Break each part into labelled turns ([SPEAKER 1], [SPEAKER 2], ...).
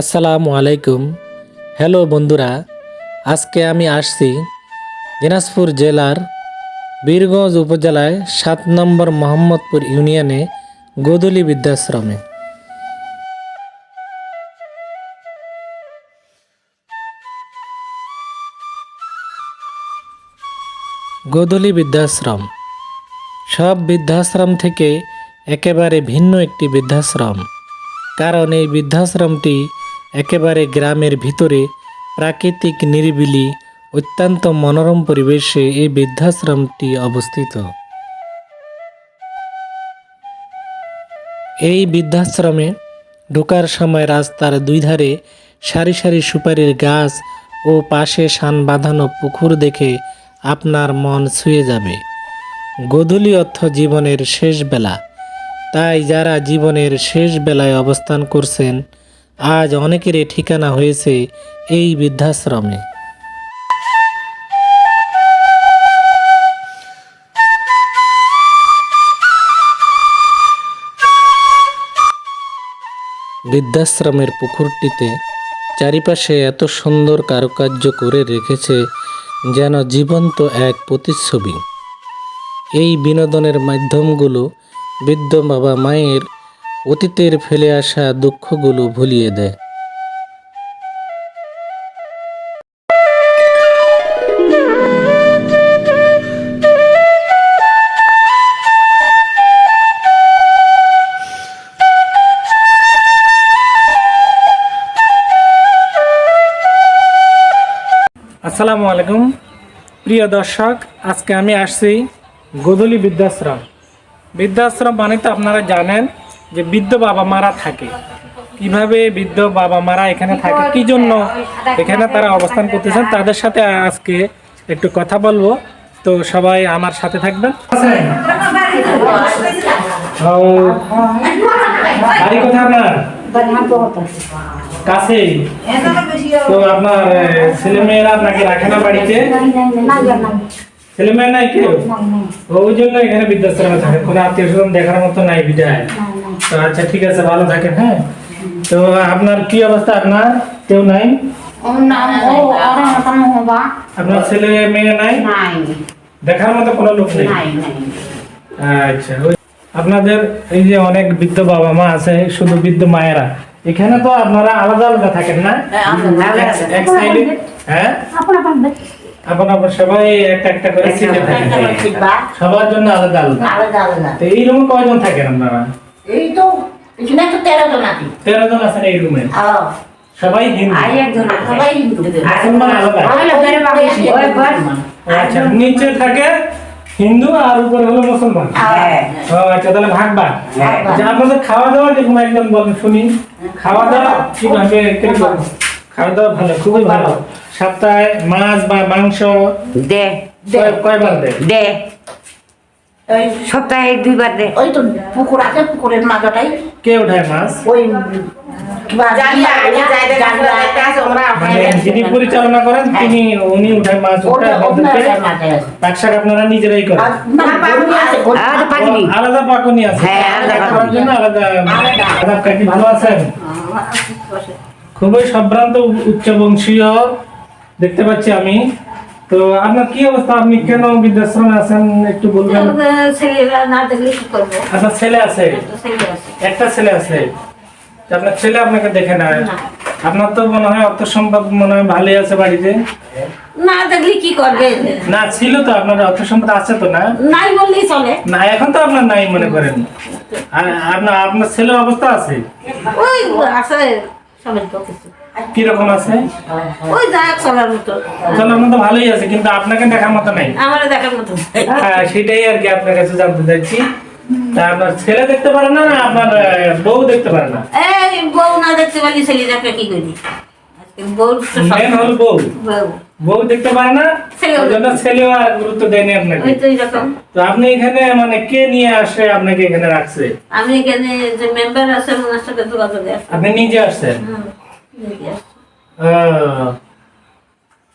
[SPEAKER 1] আসসালামু আলাইকুম। হ্যালো বন্ধুরা, আজকে আমি আসছি দিনাজপুর জেলার বীরগঞ্জ উপজেলায় সাত নম্বর মোহাম্মদপুর ইউনিয়নে গোদলি বৃদ্ধাশ্রমে। গোদলি বৃদ্ধাশ্রম। সব বৃদ্ধাশ্রম থেকে একেবারে ভিন্ন একটি বৃদ্ধাশ্রম। কারণ এই বৃদ্ধাশ্রমটি একেবারে গ্রামের ভিতরে প্রাকৃতিক নিরিবিলি, অত্যন্ত মনোরম পরিবেশে এই বৃদ্ধাশ্রমটি অবস্থিত। এই বৃদ্ধাশ্রমে ঢোকার সময় রাস্তার দুই ধারে সারি সারি সুপারির গাছ ও পাশে সান বাঁধানো পুকুর দেখে আপনার মন ছুঁয়ে যাবে। গোধূলি অর্থ জীবনের শেষ বেলা। তাই যারা জীবনের শেষ বেলায় অবস্থান করছেন আজ অনেকেরই ঠিকানা হয়েছে এই বৃদ্ধাশ্রমে। বৃদ্ধাশ্রমের পুকুরটিতে চারিপাশে এত সুন্দর কারুকার্য করে রেখেছে যেন জীবন্ত এক প্রতিচ্ছবি। এই বিনোদনের মাধ্যমগুলো বৃদ্ধ বাবা মায়ের অতীতের ফেলে আসা দুঃখগুলো ভুলিয়ে দেয় আসসালামু আলাইকুম। প্রিয় দর্শক, আজকে আমি আসছি গোধূলি বৃদ্ধাশ্রম। বৃদ্ধাশ্রম মানে তো আপনারা জানেন যে বৃদ্ধ বাবা মারা থাকে। কীভাবে বৃদ্ধ বাবা মারা এখানে থাকে? কি জন্য এখানে তারা অবস্থান করতেছেন? তাদের সাথে আজকে একটু কথা বলব। তো সবাই আমার সাথে থাকবেন। বাড়ি কাছেই। তো আপনার ছেলে মেয়েরা না বাড়িতে? নাই কেউ? ওই জন্য এখানে বৃদ্ধাশ্রমে থাকে। কোনো আত্মীয় স্বজন দেখার মতো নাই বিদায়। তো আচ্ছা ঠিক আছে ভালো থাকেন হ্যাঁ? তো আপনার কি অবস্থা? আপনার কেউ নাই? আপনার ছেলে মেয়ে নাই? দেখার মতো কোনো লোক নেই? আচ্ছা আপনাদের এই যে অনেক বৃদ্ধ বাবা মা আছে শুধু বৃদ্ধ মায়েরা এখানে তো আপনারা আলাদা আলাদা থাকেন না? এক- এক সাইডে হ্যাঁ? আপন আপন সবাই একটা একটা করে সিটে সবার জন্য আলাদা আলাদা। তো এই রুমে কয়জন থাকেন আপনারা?
[SPEAKER 2] এই তো এখানে তো তেরো জন আছি।
[SPEAKER 1] তেরো জন আছেন এই রুমে সবাই হিন্দু।
[SPEAKER 2] সবাই হিন্দু।
[SPEAKER 1] মুসলমান আলাদা। আচ্ছা নিচে থাকে হিন্দু আর উপরে হলো মুসলমান।
[SPEAKER 2] হ্যাঁ।
[SPEAKER 1] আচ্ছা তাহলে ভাগ ভাগ। আপনাদের খাওয়া দাওয়া দেখুন একদম বলেন শুনি। খাওয়া দাওয়া কীভাবে খাওয়া দাওয়া ভালো খুবই ভালো। সপ্তাহে মাছ বা মাংস
[SPEAKER 3] দে।
[SPEAKER 1] কয়- কয়বার দেয়
[SPEAKER 3] দে।
[SPEAKER 2] ওই
[SPEAKER 3] সপ্তাহে দুইবার দে।
[SPEAKER 2] ওই তো পুকুর আছে পুকুরের মাঝটাই
[SPEAKER 1] কে উঠায় মাছ?
[SPEAKER 2] ওই
[SPEAKER 1] যিনি পরিচালনা করেন তিনি উনি উঠায় মাছ আপনারা নিজেরাই করেন। আলাদা পাকনি আছে
[SPEAKER 3] আলাদা
[SPEAKER 1] কাকি ভালো আছেন? খুবই সম্ভ্রান্ত উচ্চ বংশীয় দেখতে পাচ্ছি আমি। তো আপনার কি অবস্থা? আপনি কেন বৃদ্ধাশ্রমে আছেন? একটু বলবেন।
[SPEAKER 2] ছেলেরা না দেখলে কি করব?
[SPEAKER 1] আপনার ছেলে আছে?
[SPEAKER 2] তো ছেলে আছে।
[SPEAKER 1] একটা ছেলে আছে? আপনার ছেলে আপনাকে দেখে না। আপনার তো মনে হয় অর্থ সম্পদ মনে হয় ভালোই আছে বাড়িতে।
[SPEAKER 2] না দেখলে কি করবে?
[SPEAKER 1] না ছিল তো আপনার অর্থ সম্পদ আছে তো না?
[SPEAKER 2] নাই বললেই চলে।
[SPEAKER 1] না এখন তো আপনার নাই মনে করেন। আর আপনার আপনার ছেলের অবস্থা আছে?
[SPEAKER 2] ওই আছে। সবাই তো কিছু।
[SPEAKER 1] আছে?
[SPEAKER 2] ওই যাক চলার মতো।
[SPEAKER 1] চলার মতো ভালোই আছে কিন্তু আপনাকে দেখার মতো নাই।
[SPEAKER 2] আমার দেখার মতো
[SPEAKER 1] হ্যাঁ সেটাই আর কি আপনার কাছে জানতে চাইছি। আপনার ছেলে দেখতে পারে না না আপনার বউ দেখতে পারে না?
[SPEAKER 2] এই বউ না দেখতে পারলি ছেলে দেখে কি করি? বউ
[SPEAKER 1] দেখতে পারে না
[SPEAKER 2] ছেলেও
[SPEAKER 1] আর গুরুত্ব দেয়নি আপনাকে।
[SPEAKER 2] তো
[SPEAKER 1] আপনি এখানে মানে কে নিয়ে আসে আপনাকে এখানে রাখছে?
[SPEAKER 2] আমি এখানে যে মেম্বার আছে ওনার সাথে যোগাযোগ
[SPEAKER 1] আপনি নিজে আসছেন?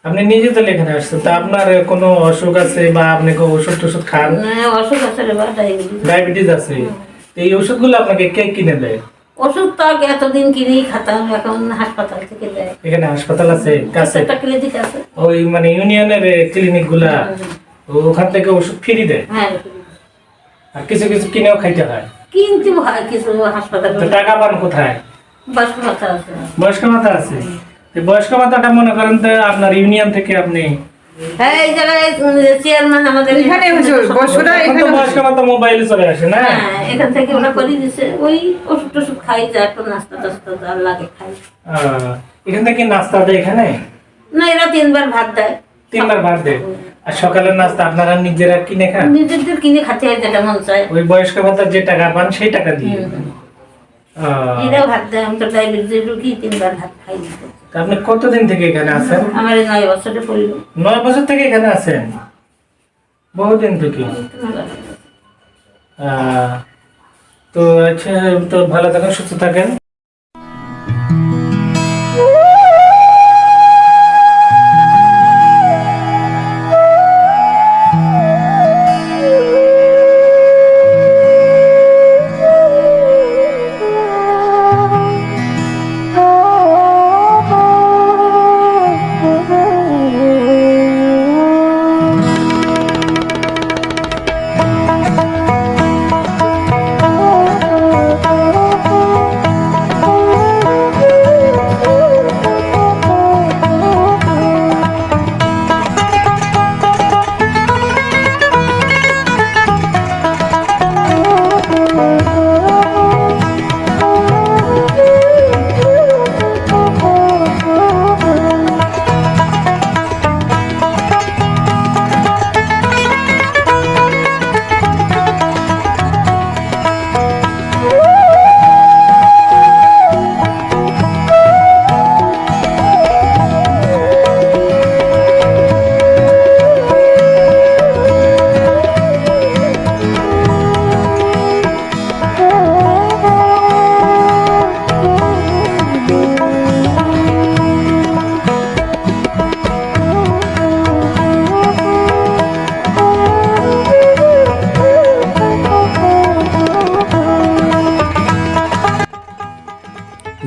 [SPEAKER 1] আপনি নিজে তো এখানে আসছেন তা আপনার কোনো অসুখ আছে বা আপনি কোনো ওষুধ টষুধ খান?
[SPEAKER 2] না, অসুখ আছে ডায়াবেটিস
[SPEAKER 1] আছে। এই ওষুধগুলো আপনাকে কে কিনে দেয়?
[SPEAKER 2] ওষুধ তো আগে এতদিন কিনেই খাতাম এখন হাসপাতাল থেকে দেয়।
[SPEAKER 3] এখানে হাসপাতাল আছে কাছে?
[SPEAKER 2] একটা ক্লিনিক আছে।
[SPEAKER 3] ওই মানে ইউনিয়নের ক্লিনিকগুলা ওখান থেকে ওষুধ ফ্রি দেয়?
[SPEAKER 2] হ্যাঁ।
[SPEAKER 3] আর কিছু কিছু কিনেও খাইতে হয়?
[SPEAKER 2] কিন্তু হয় কিছু হাসপাতাল
[SPEAKER 3] টাকা পান কোথায়? বয়স্ক ভাতা আছে। বয়স্ক ভাতাটা মনে করেন তো আপনার ইউনিয়ন থেকে আপনি
[SPEAKER 2] এই জায়গায় চেয়ারম্যান আমাদের
[SPEAKER 1] এখানে হুজুর, বসুরা
[SPEAKER 3] এখন তো বয়স্ক মোবাইলে চলে আসে না?
[SPEAKER 2] এখান থেকে ওরা করে দিছে। ওই ওষুধ টষুধ খাই যা একটু নাস্তা টাস্তা যা লাগে খাই।
[SPEAKER 3] এখান থেকে নাস্তা দেয় এখানে?
[SPEAKER 2] না এরা তিনবার ভাত দেয়।
[SPEAKER 3] তিনবার ভাত দেয়? আর সকালের নাস্তা আপনারা নিজেরা কিনে খান?
[SPEAKER 2] নিজেদের কিনে খাতে হয় যেটা মন চায়।
[SPEAKER 3] ওই বয়স্ক ভাতা যে টাকা পান সেই টাকা দিয়ে
[SPEAKER 2] এরাও ভাত দেয় আমি তো ডায়াবেটিস রুগী তিনবার ভাত খাই
[SPEAKER 3] আপনি কতদিন থেকে এখানে আছেন?
[SPEAKER 2] আমার নয় বছরে পড়ল
[SPEAKER 3] নয় বছর থেকে এখানে আছেন? বহুদিন থেকে। তো আচ্ছা তো ভালো থাকেন সুস্থ থাকেন।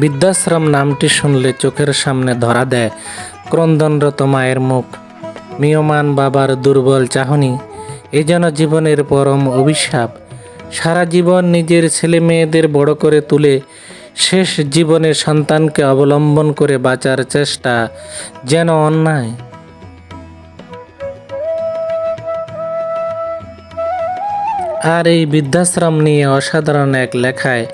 [SPEAKER 3] বৃদ্ধাশ্রম নামটি শুনলে চোখের সামনে ধরা দেয় ক্রন্দনরত মায়ের মুখ। মিয়মান বাবার দুর্বল চাহনি, এ যেন জীবনের পরম অভিশাপ। সারা জীবন নিজের ছেলে মেয়েদের বড় করে তুলে শেষ জীবনে সন্তানকে অবলম্বন করে বাঁচার চেষ্টা যেন অন্যায়। আর এই বৃদ্ধাশ্রম নিয়ে অসাধারণ এক লেখায়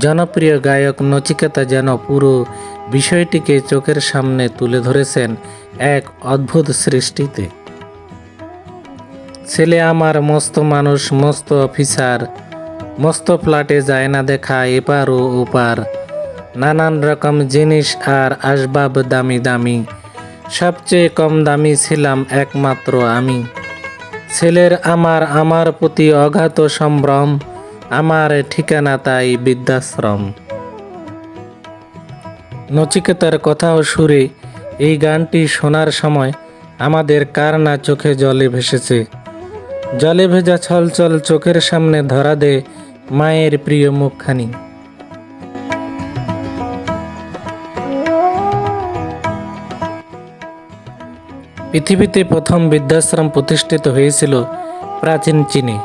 [SPEAKER 3] জনপ্রিয় গায়ক নচিকেতা যেন পুরো বিষয়টিকে চোখের সামনে তুলে ধরেছেন এক অদ্ভুত সৃষ্টিতে। ছেলে আমার মস্ত মানুষ, মস্ত অফিসার, মস্ত ফ্ল্যাটে যায় না দেখা এপার ও ওপার। নানান রকম জিনিস আর আসবাব দামি দামি, সবচেয়ে কম দামি ছিলাম একমাত্র আমি। ছেলের আমার আমার প্রতি অগাধ সম্ভ্রম, আমার ঠিকানা তাই বৃদ্ধাশ্রম। নচিকেতার কথা ও সুরে এই গানটি শোনার সময় আমাদের কার না চোখে জলে ভেসেছে। জলে ভেজা ছলছল চোখের সামনে ধরা দে মায়ের প্রিয় মুখখানি। পৃথিবীতে প্রথম বৃদ্ধাশ্রম প্রতিষ্ঠিত হয়েছিল প্রাচীন চীনে।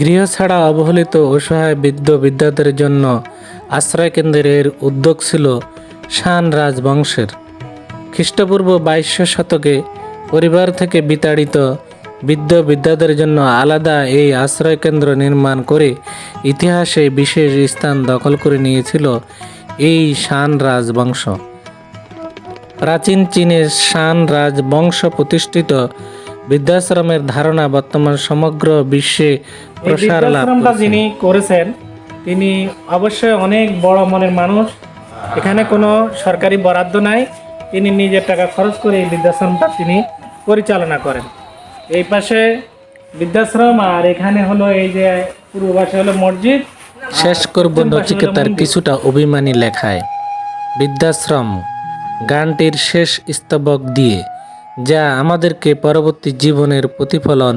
[SPEAKER 3] গৃহ ছাড়া অবহেলিত অসহায় বৃদ্ধ বিদ্যাদের জন্য আশ্রয়কেন্দ্রের উদ্যোগ ছিল শান রাজবংশের। খ্রিস্টপূর্ব বাইশশো শতকে পরিবার থেকে বিতাড়িত বৃদ্ধ বিদ্যাদের জন্য আলাদা এই আশ্রয়কেন্দ্র নির্মাণ করে ইতিহাসে বিশেষ স্থান দখল করে নিয়েছিল এই শান রাজবংশ। প্রাচীন চীনের শান রাজ বংশ প্রতিষ্ঠিত। বৃদ্ধাশ্রমের ধারণা বর্তমান সমগ্র বিশ্বে প্রসার লাভ যিনি করেছেন তিনি অবশ্যই অনেক বড় মনের মানুষ। এখানে কোনো সরকারি বরাদ্দ নাই। তিনি নিজের টাকা খরচ করে এই বৃদ্ধাশ্রমটা তিনি পরিচালনা করেন। এই পাশে বৃদ্ধাশ্রম আর এখানে হলো এই যে পূর্ব পাশে হলো মসজিদ।
[SPEAKER 1] শেষ করব নচিকেতার কিছুটা অভিমানী লেখায়। বৃদ্ধাশ্রম গানটির শেষ স্তবক দিয়ে, যা আমাদেরকে পরবর্তী জীবনের প্রতিফলন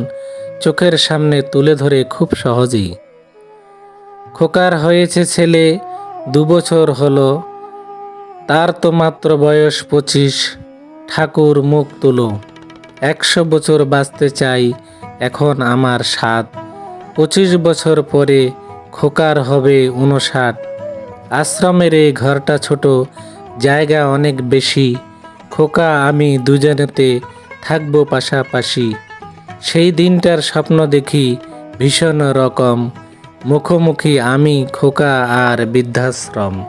[SPEAKER 1] চোখের সামনে তুলে ধরে খুব সহজেই। খোকার হয়েছে ছেলে,
[SPEAKER 3] দু বছর হলো, তার তো মাত্র বয়স পঁচিশ, ঠাকুর মুখ তুলো, একশো বছর বাঁচতে চাই এখন আমার সাত পঁচিশ বছর পরে খোকার হবে উনষাট আশ্রমের এই ঘরটা ছোট জায়গা অনেক বেশি। খোকা, আমি দুজনেতে থাকব পাশাপাশি। সেই দিনটার স্বপ্ন দেখি ভীষণ রকম। মুখোমুখি আমি খোকা আর বৃদ্ধাশ্রম।